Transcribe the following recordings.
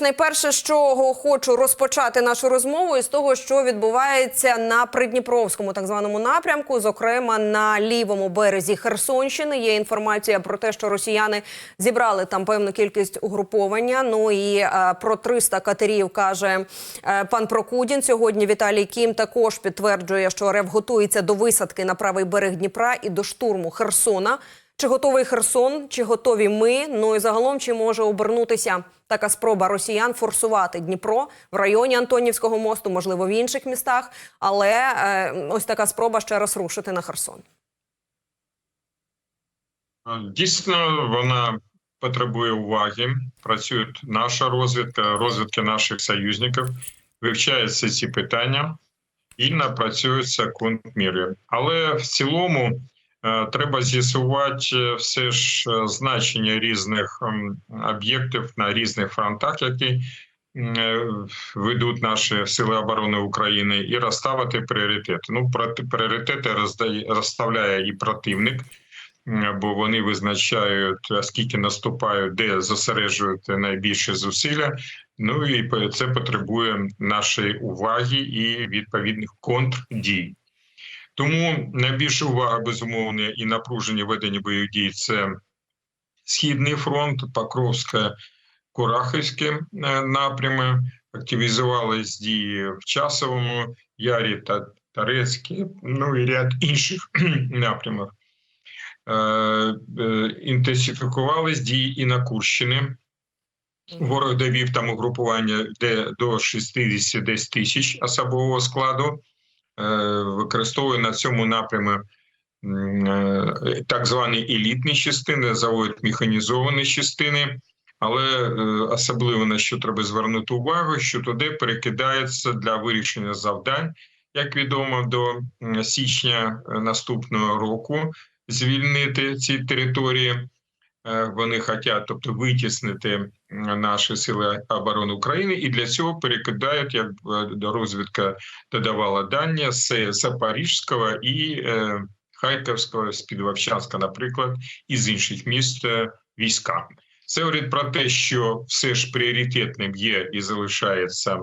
Найперше, з чого хочу розпочати нашу розмову, із того, що відбувається на придніпровському так званому напрямку, зокрема на лівому березі Херсонщини. Є інформація про те, що росіяни зібрали там певну кількість угруповання. Ну і е, про 300 катерів каже е, пан Прокудін. Сьогодні Віталій Кім також підтверджує, що РФ готується до висадки на правий берег Дніпра і до штурму Херсона. Чи готовий Херсон, чи готові ми? Ну і загалом чи може обернутися така спроба росіян форсувати Дніпро в районі Антонівського мосту, можливо, в інших містах, але е, ось така спроба ще раз рушити на Херсон. Дійсно, вона потребує уваги. Працює наша розвідка, розвідка наших союзників, вивчаються ці питання і напрацюються контрміри. Але в цілому треба з'ясувати все ж е, значення різних об'єктів на різних фронтах, які е, ведуть наші сили оборони України, і розставити пріоритети. Ну, пріоритети розставляє і противник. Бо вони визначають скільки наступають, де зосереджують найбільше зусилля. Ну і це потребує нашої уваги і відповідних контрдій. Тому найбільша увага безумовно і напруження ведення бойових дій це Східний фронт, Покровське, Курахівське е, напрями. Активізувались дії в Часовому Ярі та Тарецькі, ну і ряд інших напрямів. Е, е, інтенсифікувались дії і на Курщині. Ворог довів там угрупування де до 60 десь тисяч особового складу, використовує на цьому напрямі е, так звані елітні частини, заводять механізовані частини. Але е, особливо на що треба звернути увагу, що туди перекидається для вирішення завдань, як відомо, до січня е, наступного року звільнити ці території. Е, Вони хочуть, тобто витіснити наші сили оборони України, і для цього перекидають, як е, розвідка додавала дані з Запорізького і е, Харківського, з Підвовчанська, наприклад, і з інших міст війська. Це говорить про те, що все ж пріоритетним є і залишається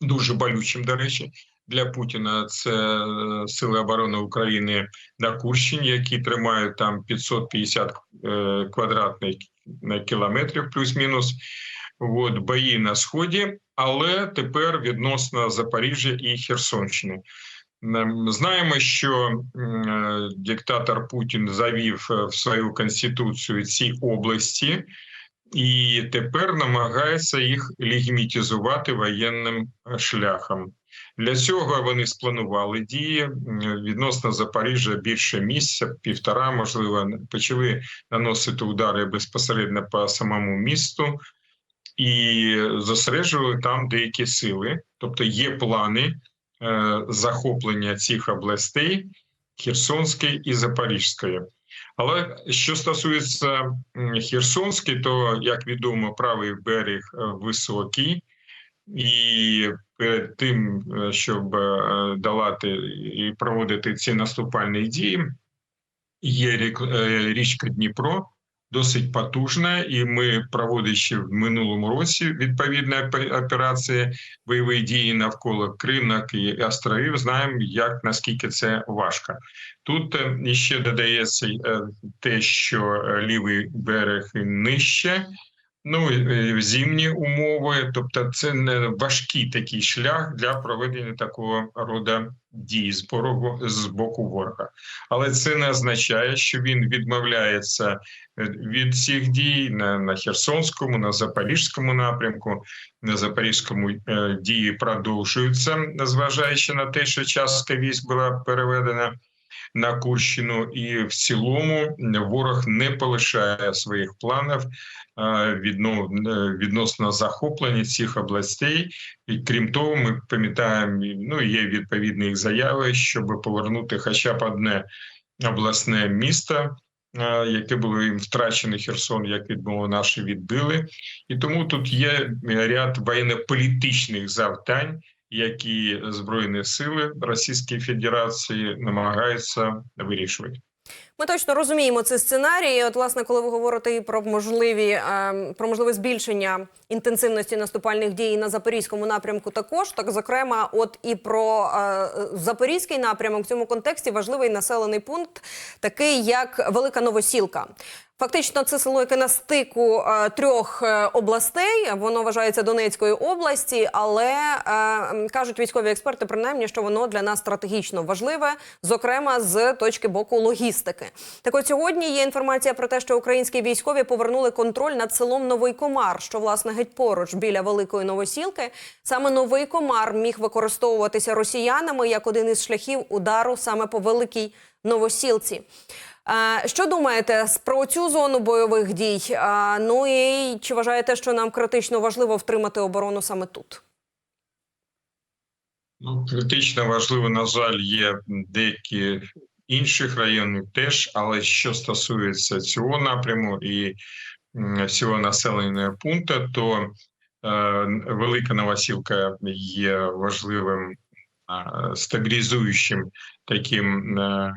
дуже болючим, до речі, для Путіна. Це е, сили оборони України на Курщині, які тримають там 550 е, квадратних на кілометрів, плюс-мінус. От бої на сході, але тепер відносно Запоріжжя і Херсонщини. Знаємо, що е, диктатор Путін завів е, в свою конституцію ці області, і тепер намагається їх легімітизувати воєнним е, шляхом. Для цього вони спланували дії відносно Запоріжжя більше місяця, півтора, можливо, почали наносити удари безпосередньо по самому місту і зосереджували там деякі сили. Тобто є плани е, захоплення цих областей Херсонської і Запорізької. Але що стосується Херсонської, то як відомо, правий берег е, високий, і перед тим, е, щоб е, долати і проводити ці наступальні дії, є е, річка Дніпро, досить потужна, і ми, проводячи в минулому році відповідні опе- операції бойові дії навколо Кринок і островів, знаємо, як наскільки це важко. Тут ще додається те, що лівий берег нижче. Ну, зимні умови, тобто це не важкий такий шлях для проведення такого роду дій з боку, з боку ворога. Але це не означає, що він відмовляється е, від цих дій на, на Херсонському, на Запорізькому напрямку. На Запорізькому е, дії продовжуються, незважаючи на те, що частка військ була переведена на Курщину, і в цілому ворог не полишає своїх планів е, е, відносно захоплення цих областей. І крім того, ми пам'ятаємо, ну є відповідні заяви, щоб повернути хоча б одне обласне місто. е, Яке було їм втрачене Херсон, як відомо, наші відбили, і тому тут є ряд воєнно-політичних завдань, які збройні сили Російської Федерації намагаються вирішувати. Ми точно розуміємо цей сценарій. От, власне, коли ви говорите і про можливі е, про можливе збільшення інтенсивності наступальних дій на запорізькому напрямку, також так зокрема, от і про е, запорізький напрямок в цьому контексті важливий населений пункт, такий як Велика Новосілка. Фактично, це село, яке на стику е, трьох е, областей. Воно вважається Донецької області, але е, кажуть військові експерти, принаймні, що воно для нас стратегічно важливе, зокрема з точки боку логістики. Так от сьогодні є інформація про те, що українські військові повернули контроль над селом Новий Комар, що власне геть поруч біля Великої Новосілки. Саме Новий Комар міг використовуватися росіянами як один із шляхів удару саме по Великій Новосілці. Що думаєте про цю зону бойових дій? Ну і чи вважаєте, що нам критично важливо втримати оборону саме тут? Ну, критично важливо, на жаль, є деякі інших районів теж, але що стосується цього напряму і цього населеного пункту, то е, Велика Новосілка є важливим е, стабілізуючим таким е,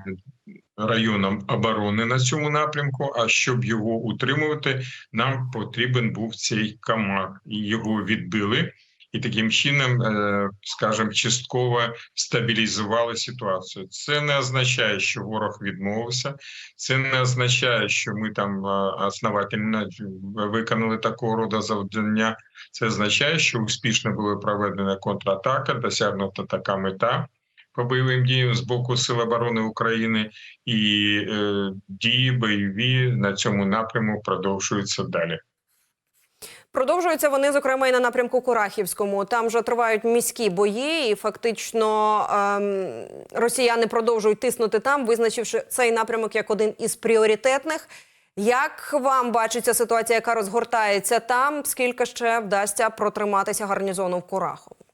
районом оборони на цьому напрямку. А щоб його утримувати, нам потрібен був цей камар, його відбили. І таким чином, е, скажімо, частково стабілізували ситуацію. Це не означає, що ворог відмовився. Це не означає, що ми там е, основательно виконали такого роду завдання. Це означає, що успішно була проведена контратака, досягнута така мета по бойовим діям з боку Сил оборони України, і е, дії бойові на цьому напряму продовжуються далі. Продовжуються вони, зокрема, і на напрямку Курахівському. Там вже тривають міські бої, і фактично ем, росіяни продовжують тиснути там, визначивши цей напрямок як один із пріоритетних. Як вам бачиться ситуація, яка розгортається там? Скільки ще вдасться протриматися гарнізону в Курахову?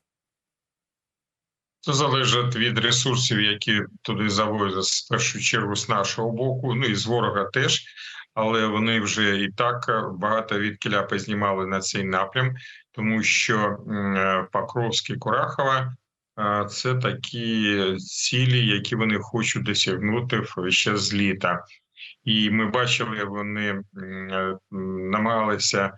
Це залежить від ресурсів, які туди завозять в першу чергу з нашого боку, ну і з ворога теж. Але вони вже і так е, багато від кіля познімали на цей напрям, тому що е, Курахова е, це такі цілі, які вони хочуть досягнути ще з літа. І ми бачили, вони намагалися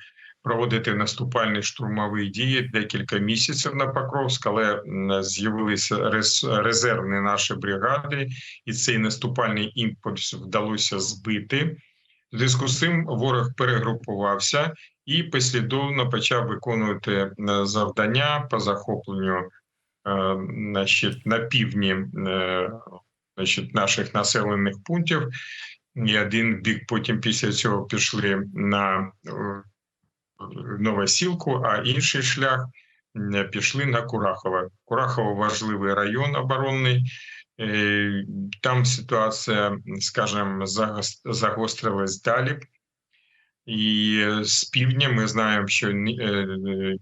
проводити наступальні штурмові дії декілька місяців на Покровськ, але з'явилися рез- резервні наші бригади, і цей наступальний імпульс вдалося збити. Зв'язку з цим ворог перегрупувався і послідовно почав виконувати завдання по захопленню е, значить, на півдні е, значить, наших населених пунктів. І один бік потім після цього пішли на е, Новосілку, а інший шлях пішли на Курахове. Курахово важливий район оборонний. Е, Там ситуація, скажімо, загос- загострилась далі. І з півдня ми знаємо, що е,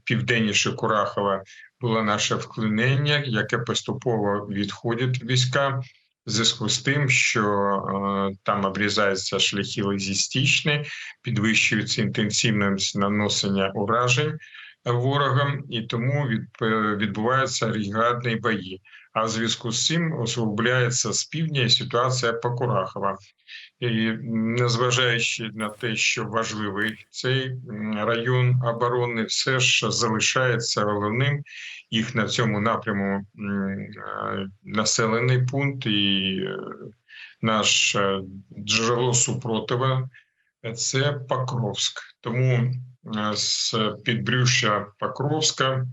південніше Курахова було наше вклинення, яке поступово відходить війська в зв'язку з тим, що е, там обрізаються шляхи логістичні, підвищується інтенсивність наносення уражень ворогам, і тому від, е, відбуваються рігадні бої. А в зв'язку з цим усугубляється з півдня ситуація по Курахова. І незважаючи на те, що важливий цей район оборони, все ж залишається головним їх на цьому напряму е, населений пункт і е, наш е, джерело супротива це Покровськ. Тому з підбрюща Покровська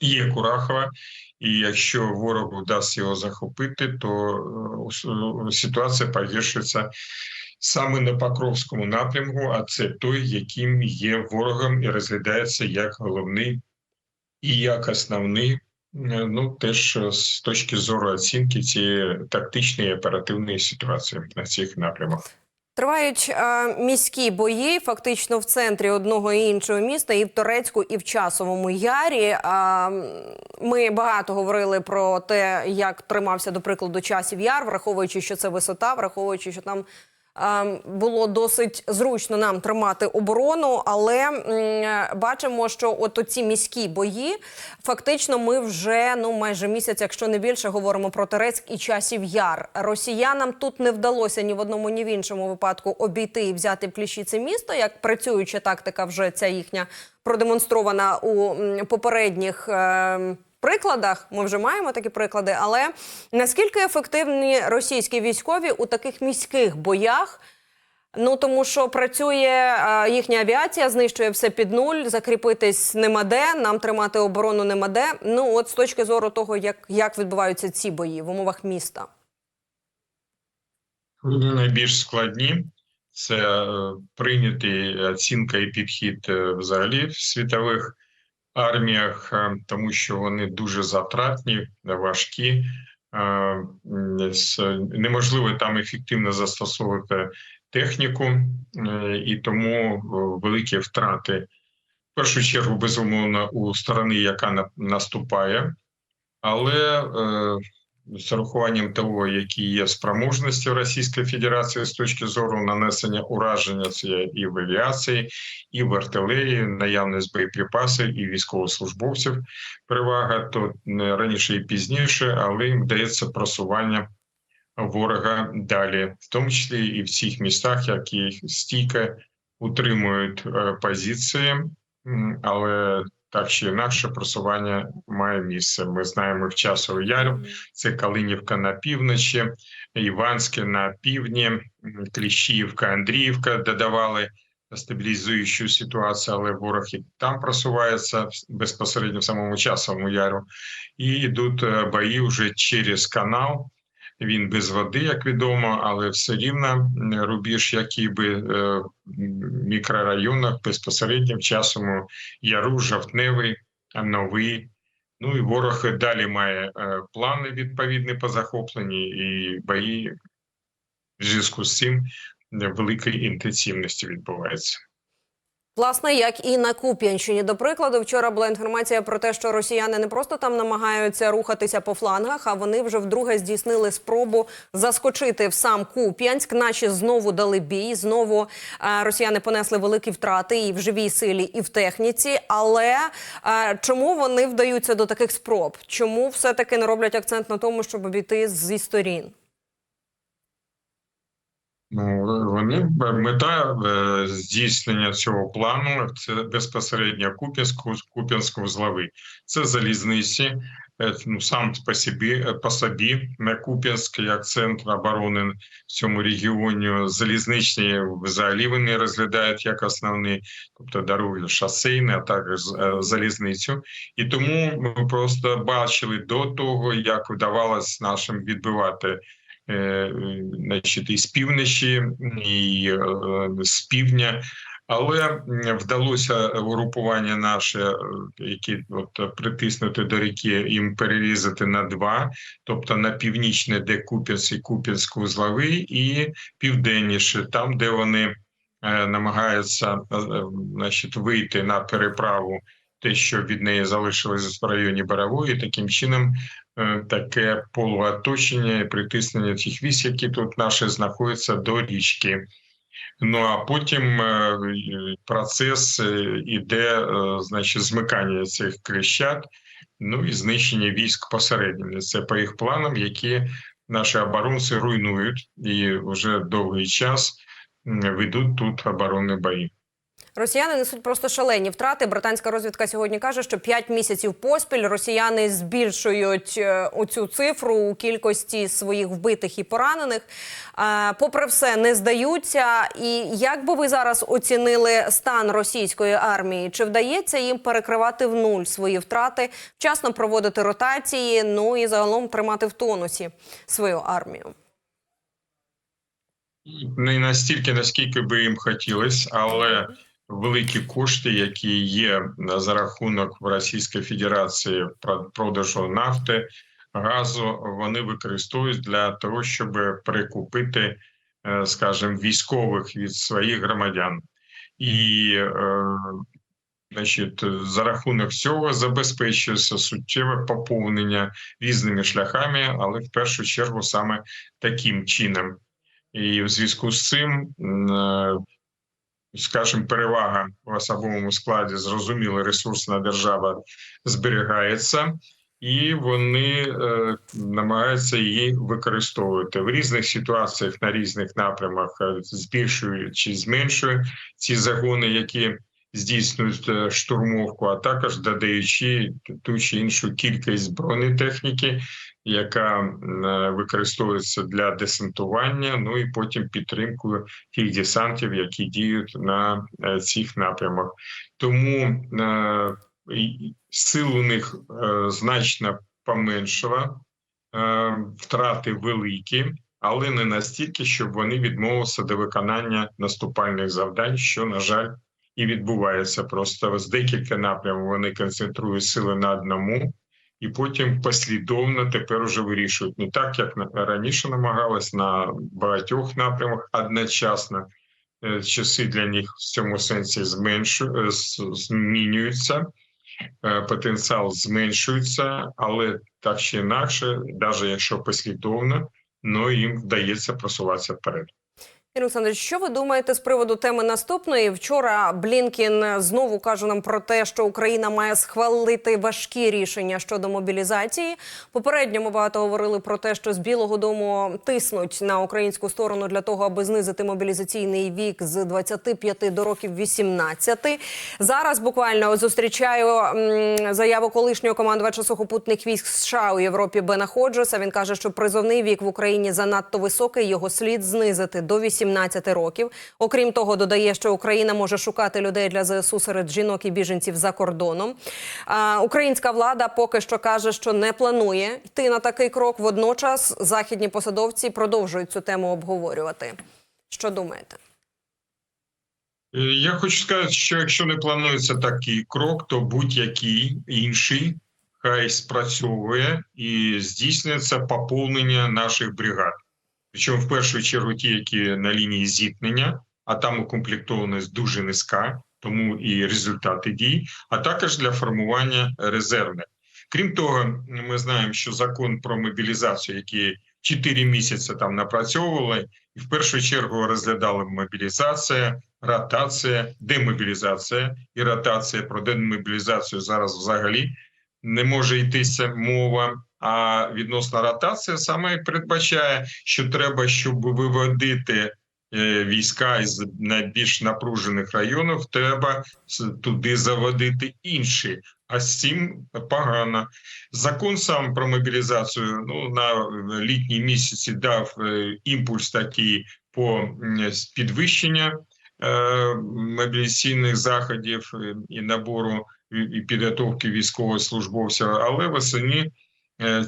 є Курахова, і якщо ворогу вдасться його захопити, то ситуація погіршиться саме на Покровському напрямку, а це той, яким є ворогом і розглядається як головний і як основний. е, Ну, теж з точки зору оцінки цієї тактичної оперативної ситуації на цих напрямах. Тривають е, міські бої, фактично в центрі одного і іншого міста, і в Торецьку, і в Часовому Ярі. Е, ми багато говорили про те, як тримався, до прикладу, часів яр, враховуючи, що це висота, враховуючи, що там е, було досить зручно нам тримати оборону, але бачимо, що от оці міські бої фактично ми вже ну майже місяць, якщо не більше, говоримо про Терецьк і часів яр. Росіянам тут не вдалося ні в одному, ні в іншому випадку обійти і взяти в кліщі це місто. Як працююча тактика, вже ця їхня продемонстрована у попередніх. е, Прикладах ми вже маємо такі приклади, але наскільки ефективні російські військові у таких міських боях? Ну тому що працює е, їхня авіація, знищує все під нуль, закріпитись нема де, нам тримати оборону нема де. Ну от з точки зору того, як, як відбуваються ці бої в умовах міста. найбільш складні. Це е, прийняти оцінка і підхід е, взагалі світових арміях, е, тому що вони дуже затратні, важкі. Е, м, с- Неможливо там ефективно застосовувати техніку, е, і тому е, великі втрати. В першу чергу, безумовно, у сторони, яка на- наступає, але е, з урахуванням того, які є спроможності в Російської Федерації з точки зору нанесення ураження, це і в авіації, і в артилерії, наявність боєприпасів і військовослужбовців. Перевага то раніше і пізніше, але їм вдається просування ворога далі, в тому числі і в цих містах, які стійко утримують е, позиції, але так чи інакше просування має місце. Ми знаємо в часову яру. Це Калинівка на півночі, Іванське на півдні, Кліщівка, Андріївка додавали стабілізуючу ситуацію, але ворог і там просувається безпосередньо в самому часовому яру. І йдуть е, бої вже через канал. Він без води, як відомо, але все рівно рубіж, який би е, в мікрорайонах безпосередньо в часовому яру, жовтневий, новий. Ну і ворог далі має е, плани відповідні по захопленні і бої в зв'язку з цим е, великої інтенсивності відбувається. Власне, як і на Куп'янщині, до прикладу, вчора була інформація про те, що росіяни не просто там намагаються рухатися по флангах, а вони вже вдруге здійснили спробу заскочити в сам Куп'янськ. Наші знову дали бій. Знову е, росіяни понесли великі втрати і в живій силі, і в техніці. Але е, чому вони вдаються до таких спроб? Чому все таки не роблять акцент на тому, щоб обійти зі сторін? Ну, вони мета е, здійснення цього плану це безпосередньо Куп'янську, Куп'янсько-Узловий. Це залізниці. Е, Ну, сам по собі, по собі на Куп'янськ як центр оборони в цьому регіоні. Залізничні взагалі вони розглядають як основні, тобто дороги шосейні, а також е, залізницю. І тому ми просто бачили до того, як вдавалось нашим відбивати е, значить, і з півночі, і е, з півдня. Але вдалося групування наше, е, які от притиснути до ріки, їм перерізати на два, тобто на північне, де Куп'янськ і Куп'янсько-Узловий, і південніше, там, де вони е, намагаються е, е, значить, вийти на переправу, те, що від неї залишилось в районі Борової, таким чином е, таке полуоточення і притиснення цих військ, які тут наші знаходяться до річки. Ну а потім е, процес е, іде, значить, змикання цих крещат, ну і знищення військ посередньо. Це по їх планам, які наші оборонці руйнують і вже довгий час ведуть тут оборонні бої. Росіяни несуть просто шалені втрати. Британська розвідка сьогодні каже, що 5 місяців поспіль росіяни збільшують е, оцю цифру у кількості своїх вбитих і поранених. Е, Попри все, не здаються. І як би ви зараз оцінили стан російської армії? Чи вдається їм перекривати в нуль свої втрати, вчасно проводити ротації? Ну і загалом тримати в тонусі свою армію? Не настільки, наскільки би їм хотілося, але великі кошти, які є за рахунок в Російської Федерації продажу нафти, газу, вони використовують для того, щоб перекупити, е, скажімо, військових від своїх громадян. І е, Значить, за рахунок цього забезпечується суттєве поповнення різними шляхами, але в першу чергу саме таким чином. І в зв'язку з цим, е, скажімо, перевага в особовому складі, зрозуміло, ресурсна держава зберігається, і вони е, намагаються її використовувати. В різних ситуаціях на різних напрямах, е, збільшують чи зменшують ці загони, які здійснюють е, штурмовку, а також додаючи ту чи іншу кількість бронетехніки, яка е, використовується для десантування, ну і потім підтримкою тих десантів, які діють на е, цих напрямах. Тому е, сил у них значно поменшила, втрати великі, але не настільки, щоб вони відмовилися до виконання наступальних завдань, що, на жаль, і відбувається. Просто з декілька напрямів вони концентрують сили на одному. І потім послідовно тепер уже вирішують не так, як раніше намагалась на багатьох напрямах одночасно. Е, Часи для них в цьому сенсі зменшу, е, змінюються, е, потенціал зменшується, але так чи інакше, навіть якщо послідовно, ну їм вдається просуватися вперед. Ігор Олександрович, що ви думаєте з приводу теми наступної? Вчора Блінкін знову каже нам про те, що Україна має схвалити важкі рішення щодо мобілізації. Попередньо ми багато говорили про те, що з Білого Дому тиснуть на українську сторону для того, аби знизити мобілізаційний вік з 25 до років 18. Зараз буквально зустрічаю заяву колишнього командувача сухопутних військ США у Європі Бена Ходжеса. Він каже, що призовний вік в Україні занадто високий. Його слід знизити до 18 років. Окрім того, додає, що Україна може шукати людей для ЗСУ серед жінок і біженців за кордоном. А, українська влада поки що каже, що не планує йти на такий крок. Водночас західні посадовці продовжують цю тему обговорювати. Що думаєте? Е, Я хочу сказати, що якщо не планується такий крок, то будь-який інший хай спрацьовує і здійснюється поповнення наших бригад. Причому в першу чергу ті, які на лінії зіткнення, а там укомплектованість дуже низька, тому і результати дій, а також для формування резервних. Крім того, ми знаємо, що закон про мобілізацію, який 4 місяці там напрацьовували, і в першу чергу розглядали мобілізація, ротація, демобілізація і ротація. Про демобілізацію зараз взагалі не може йтися мова. А відносно ротації саме передбачає, що треба, щоб виводити е, війська із найбільш напружених районів, треба туди заводити інші. А з цим погано. Закон сам про мобілізацію ну на літній місяці дав е, імпульс такий по підвищення е, мобілізаційних заходів і набору і підготовки військовослужбовців, але восени е,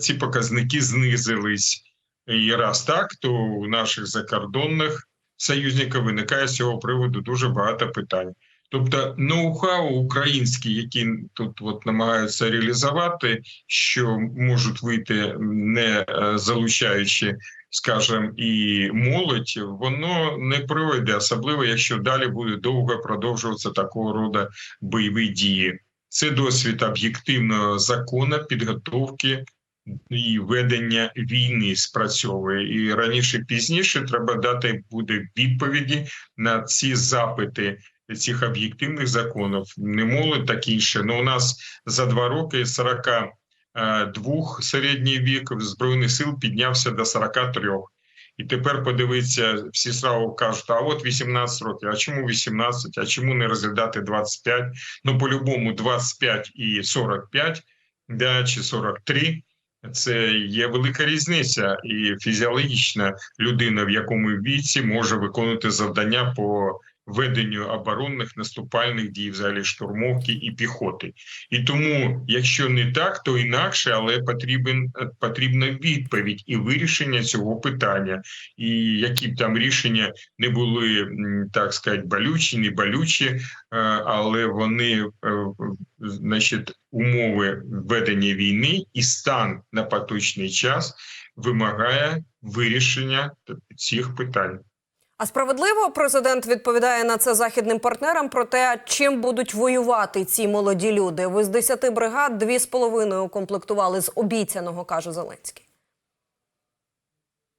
ці показники знизились. І раз так, то у наших закордонних союзників виникає з цього приводу дуже багато питань. Тобто, ноу-хау українські, які тут от намагаються реалізувати, що можуть вийти не е, залучаючи, скажімо, і молодь, воно не пройде, особливо якщо далі буде довго продовжуватися такого роду бойові дії. Це досвід об'єктивного закону підготовки і ведення війни спрацьовує. І раніше пізніше треба дати буде відповіді на ці запити цих об'єктивних законів. Не молодь так інше. Ну у нас за два роки 42 середній вік збройних сил піднявся до 43. І тепер подивиться, всі сразу кажуть, а от 18 років, а чому 18, а чому не розглядати 25? Ну, по-любому 25 і 45, да, чи 43 – це є велика різниця. І фізіологічна людина в якому віці може виконувати завдання по веденню оборонних наступальних дій, взагалі штурмовки і піхоти. І тому, якщо не так, то інакше, але потрібен потрібна відповідь і вирішення цього питання. І які б там рішення не були так сказати, болючі, не болючі, е, але вони, е, значить, умови ведення війни і стан на поточний час вимагає вирішення цих питань. А справедливо президент відповідає на це західним партнерам про те, чим будуть воювати ці молоді люди. Ви з 10 бригад дві з половиною укомплектували з обіцяного, каже Зеленський.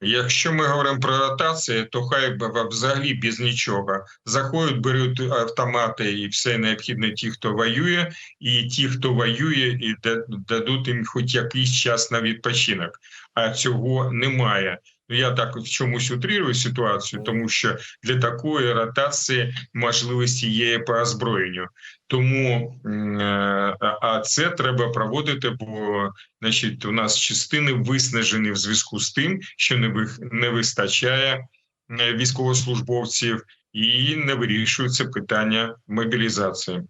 Якщо ми говоримо про ротацію, то хай взагалі без нічого. Заходять, беруть автомати і все необхідне ті, хто воює, і ті, хто воює, і да- дадуть їм хоч якийсь час на відпочинок. А цього немає. Ну, Я так в чомусь утрирую ситуацію, тому що для такої ротації можливості є по озброєнню. Тому е, а- це треба проводити, бо значить, у нас частини виснажені в зв'язку з тим, що не вистачає е, військовослужбовців і не вирішується питання мобілізації.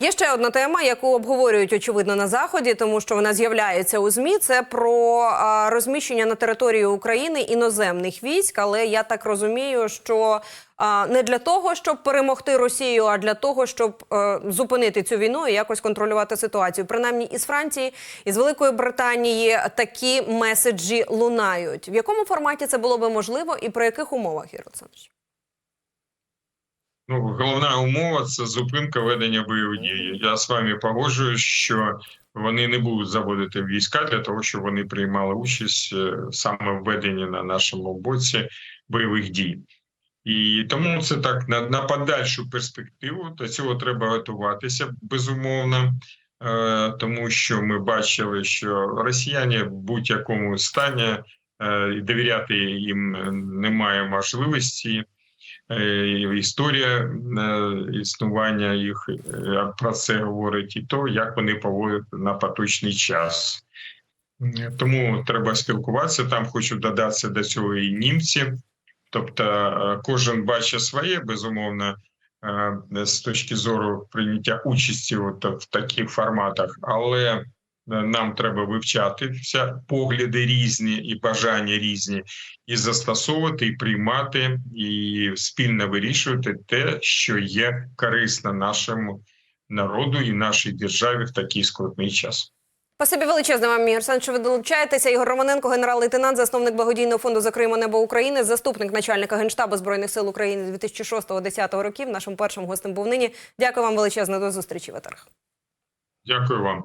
Є ще одна тема, яку обговорюють очевидно на заході, тому що вона з'являється у змі. Це про розміщення на території України іноземних військ. Але я так розумію, що не для того, щоб перемогти Росію, а для того, щоб е, зупинити цю війну і якось контролювати ситуацію. Принаймні із Франції, із Великої Британії такі меседжі лунають. В якому форматі це було би можливо, і при яких умовах, Олександрович? Ну, головна умова це зупинка ведення бойових дій. Я з вами погоджуюсь, що вони не будуть заводити війська для того, щоб вони приймали участь е, саме в веденні на нашому боці бойових дій. І тому це так на, на подальшу перспективу. До цього треба готуватися безумовно, е, тому що ми бачили, що росіяни в будь-якому стані е, довіряти їм немає можливості. Е, Історія е, існування їх е, про це говорить, і то, як вони поводять на поточний час. Тому треба спілкуватися. Там хочу додатися до цього і німці. Тобто, кожен бачить своє, безумовно, з точки зору прийняття участі от в таких форматах, але нам треба вивчати вся погляди різні і бажання різні, і застосовувати, і приймати, і спільно вирішувати те, що є корисно нашому народу і нашій державі в такий складний час. Спасибі величезне вам, Ігор Сан, що ви долучаєтеся. Ігор Романенко, генерал-лейтенант, засновник благодійного фонду «Закриємо небо України, заступник начальника генштабу збройних сил України 2006-2010 років. Нашим першим гостем був нині. Дякую вам величезне. До зустрічі в етерах. Дякую вам.